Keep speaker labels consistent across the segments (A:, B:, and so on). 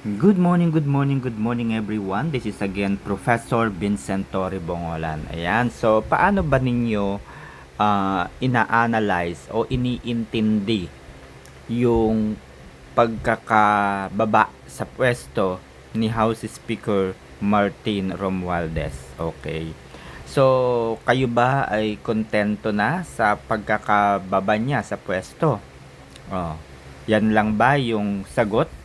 A: Good morning, good morning, good morning everyone. This is again Professor Vincent Torre Bongolan. Ayan, so paano ba ninyo ah, ina-analyze o iniintindi yung pagkakababa sa pwesto ni House Speaker Martin Romualdez? Okay. So, kayo ba ay kontento na sa pagkakababa niya sa pwesto? Oh, yan lang ba yung sagot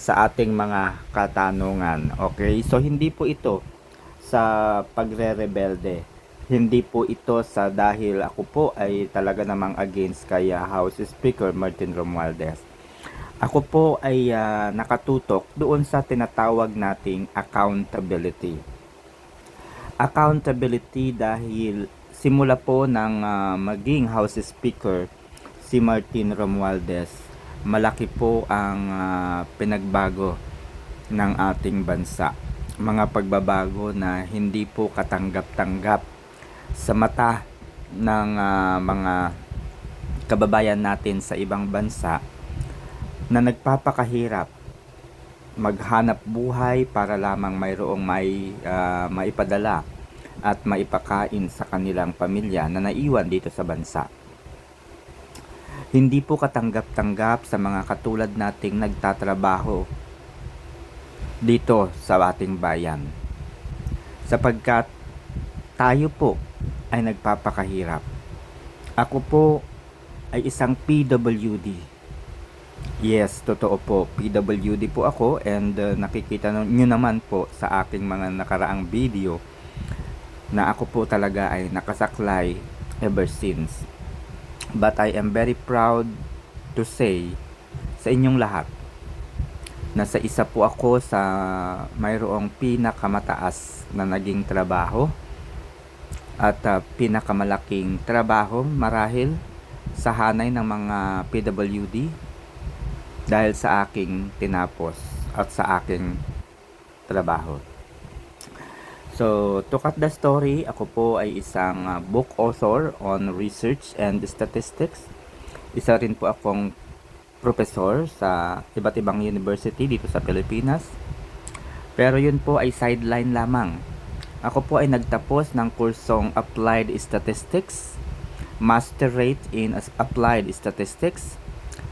A: sa ating mga katanungan? Okay, so hindi po ito sa pagre-rebelde. Hindi po ito sa dahil ako po ay talaga namang against kay ah, House Speaker Martin Romualdez. Ako po ay ah, nakatutok doon sa tinatawag nating accountability. Accountability dahil simula po ng ah, maging House Speaker si Martin Romualdez, malaki po ang ah, pinagbago ng ating bansa. Mga pagbabago na hindi po katanggap-tanggap sa mata ng ah, mga kababayan natin sa ibang bansa na nagpapakahirap maghanap buhay para lamang mayroong may ah, maipadala at maipakain sa kanilang pamilya na naiwan dito sa bansa. Hindi po katanggap-tanggap sa mga katulad nating nagtatrabaho dito sa ating bayan. Sapagkat tayo po ay nagpapakahirap. Ako po ay isang PWD. Yes, totoo po. PWD po ako and uh, nakikita nyo naman po sa aking mga nakaraang video na ako po talaga ay nakasaklay ever since. But I am very proud to say sa inyong lahat na sa isa po ako sa mayroong pinakamataas na naging trabaho at uh, pinakamalaking trabaho marahil sa hanay ng mga PWD dahil sa aking tinapos at sa aking trabaho. So, to cut the story, ako po ay isang uh, book author on research and statistics. Isa rin po akong professor sa iba't ibang university dito sa Pilipinas. Pero yun po ay sideline lamang. Ako po ay nagtapos ng kursong Applied Statistics, Masterate in Applied Statistics,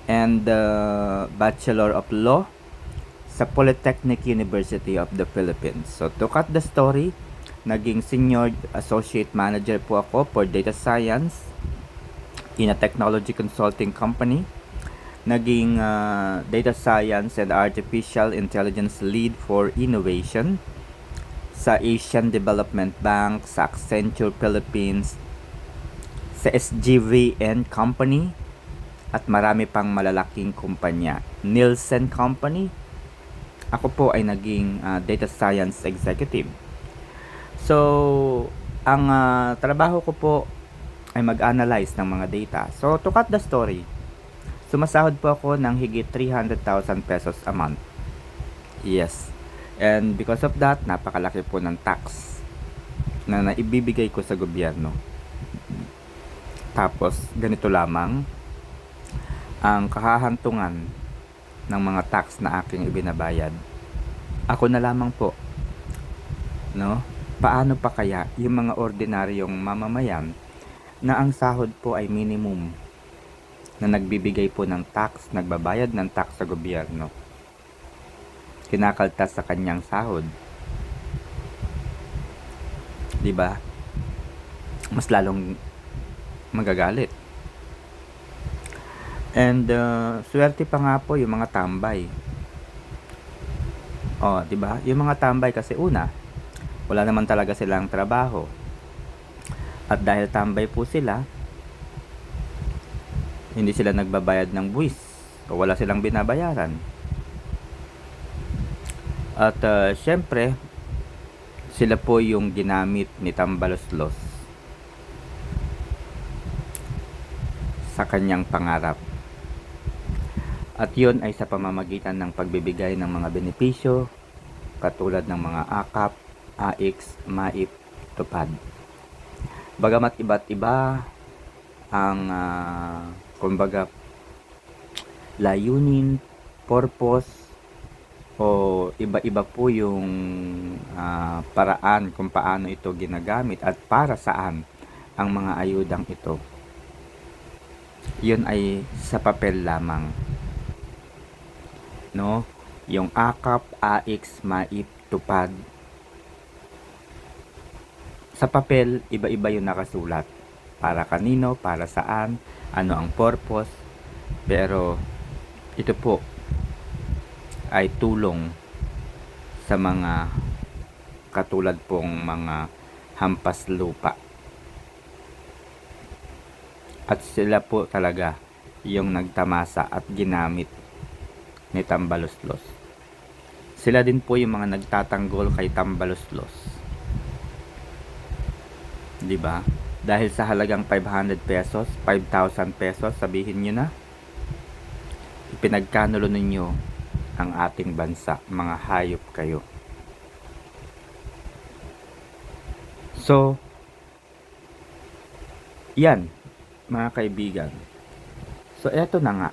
A: and uh, Bachelor of Law sa Polytechnic University of the Philippines. So to cut the story, naging Senior Associate Manager po ako for Data Science in a technology consulting company. Naging uh, Data Science and Artificial Intelligence Lead for Innovation sa Asian Development Bank, sa Accenture Philippines, sa SGV and Company, at marami pang malalaking kumpanya. Nielsen Company, ako po ay naging ah, data science executive. So, ang ah, trabaho ko po ay mag-analyze ng mga data. So, to cut the story, sumasahod po ako ng higit 300,000 pesos a month. Yes. And because of that, napakalaki po ng tax na naibibigay ko sa gobyerno. Tapos, ganito lamang, ang kahahantungan ng mga tax na aking ibinabayad. Ako na lamang po. No? Paano pa kaya yung mga ordinaryong mamamayan na ang sahod po ay minimum na nagbibigay po ng tax, nagbabayad ng tax sa gobyerno. Kinakaltas sa kanyang sahod. 'Di ba? Mas lalong magagalit. And uh, swerte pa nga po yung mga tambay. Oh, 'di ba? Yung mga tambay kasi una, wala naman talaga silang trabaho. At dahil tambay po sila, hindi sila nagbabayad ng buwis o wala silang binabayaran. At uh, syempre, sila po yung ginamit ni Tambaloslos sa kanyang pangarap. At yun ay sa pamamagitan ng pagbibigay ng mga benepisyo katulad ng mga AKAP, AX, MAIP, TUPAD. Bagamat iba't iba ang uh, kumbaga layunin, purpose o iba-iba po yung ah, paraan kung paano ito ginagamit at para saan ang mga ayudang ito. Yun ay sa papel lamang. No? Yung AKAP, AX, MAIP, TUPAD. Sa papel, iba-iba yung nakasulat. Para kanino, para saan, ano ang purpose. Pero ito po ay tulong sa mga katulad pong mga hampas lupa. At sila po talaga yung nagtamasa at ginamit ni Tambaloslos. Sila din po yung mga nagtatanggol kay Tambaloslos. 'Di ba? Dahil sa halagang 500 pesos, 5,000 pesos, sabihin nyo na, ipinagkanulo ninyo ang ating bansa, mga hayop kayo. So, yan, mga kaibigan. So, eto na nga.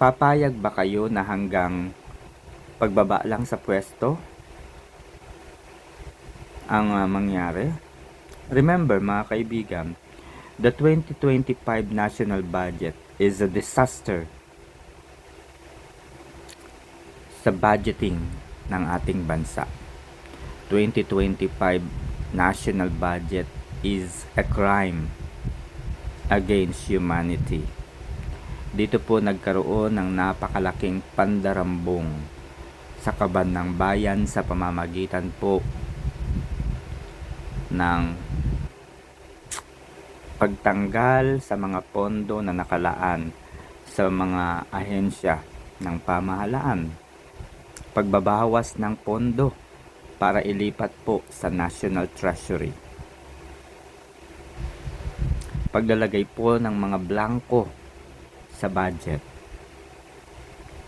A: Papayag ba kayo na hanggang pagbaba lang sa pwesto ang ah, mangyari? Remember, mga kaibigan, the 2025 national budget is a disaster sa budgeting ng ating bansa. 2025 national budget is a crime against humanity. Dito po nagkaroon ng napakalaking pandarambong sa kaban ng bayan sa pamamagitan po ng pagtanggal sa mga pondo na nakalaan sa mga ahensya ng pamahalaan, pagbabawas ng pondo para ilipat po sa National Treasury, paglalagay po ng mga blanco sa budget,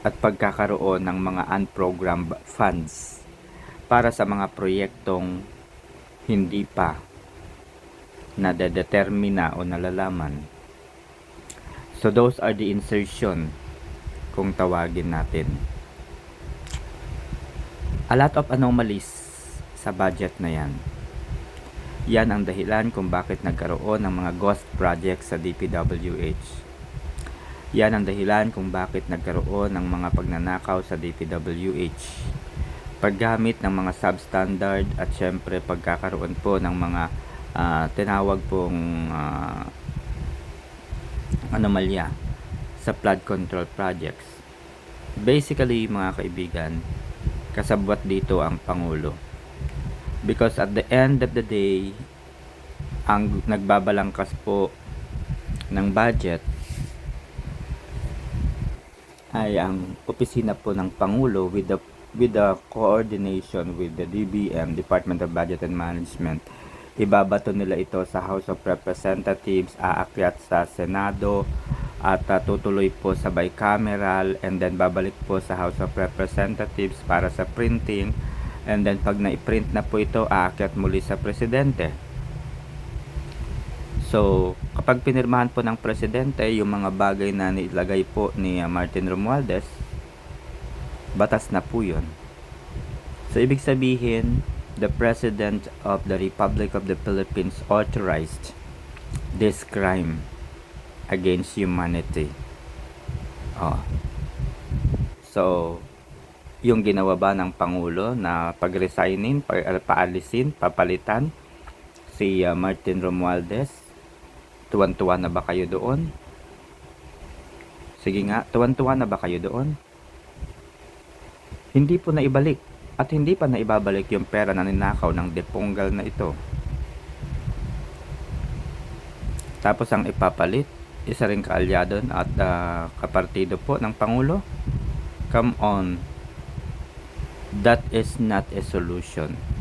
A: at pagkakaroon ng mga unprogrammed funds para sa mga proyektong hindi pa nadadetermina o nalalaman. So those are the insertion kung tawagin natin. A lot of anomalies sa budget na yan. Yan ang dahilan kung bakit nagkaroon ng mga ghost projects sa DPWH. Yan ang dahilan kung bakit nagkaroon ng mga pagnanakaw sa DPWH. Paggamit ng mga substandard at syempre pagkakaroon po ng mga ah, tinawag pong ah, anomalya sa flood control projects. Basically, mga kaibigan, kasabwat dito ang Pangulo. Because at the end of the day, ang nagbabalangkas po ng budget ay ang opisina po ng Pangulo with the with the coordination with the DBM, Department of Budget and Management. Ibabato nila ito sa House of Representatives, aakyat sa Senado, at uh, tutuloy po sa bicameral and then babalik po sa House of Representatives para sa printing and then pag na-print na po ito aakyat muli sa presidente so kapag pinirmahan po ng presidente yung mga bagay na nilagay po ni uh, Martin Romualdez batas na po yun so ibig sabihin the President of the Republic of the Philippines authorized this crime against humanity. Oh. So, yung ginawa ba ng Pangulo na pag-resignin, pa- paalisin, papalitan si uh, Martin Romualdez, tuwan-tuwa na ba kayo doon? Sige nga, tuwan-tuwa na ba kayo doon? Hindi po na ibalik at hindi pa na ibabalik yung pera na ninakaw ng deponggal na ito. Tapos ang ipapalit, isa ring kaalyado at ah, kapartido po ng Pangulo. Come on. That is not a solution.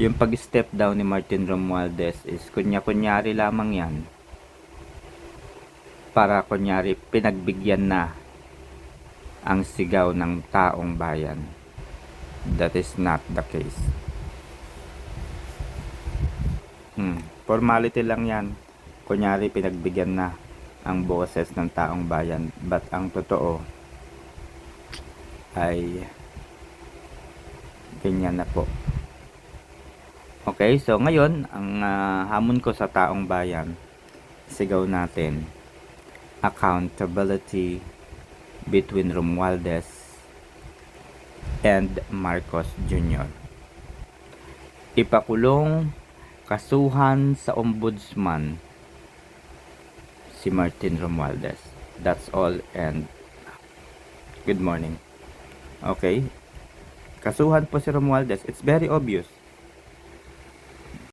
A: Yung pag-step down ni Martin Romualdez is kunya-kunyari lamang yan. Para kunyari pinagbigyan na ang sigaw ng taong bayan. That is not the case. Hmm. Formality lang yan kunyari pinagbigyan na ang boses ng taong bayan but ang totoo ay ganyan na po. Okay, so ngayon, ang ah, hamon ko sa taong bayan, sigaw natin, accountability between Romualdez and Marcos Jr. Ipakulong kasuhan sa ombudsman si Martin Romualdez. That's all and good morning. Okay. Kasuhan po si Romualdez. It's very obvious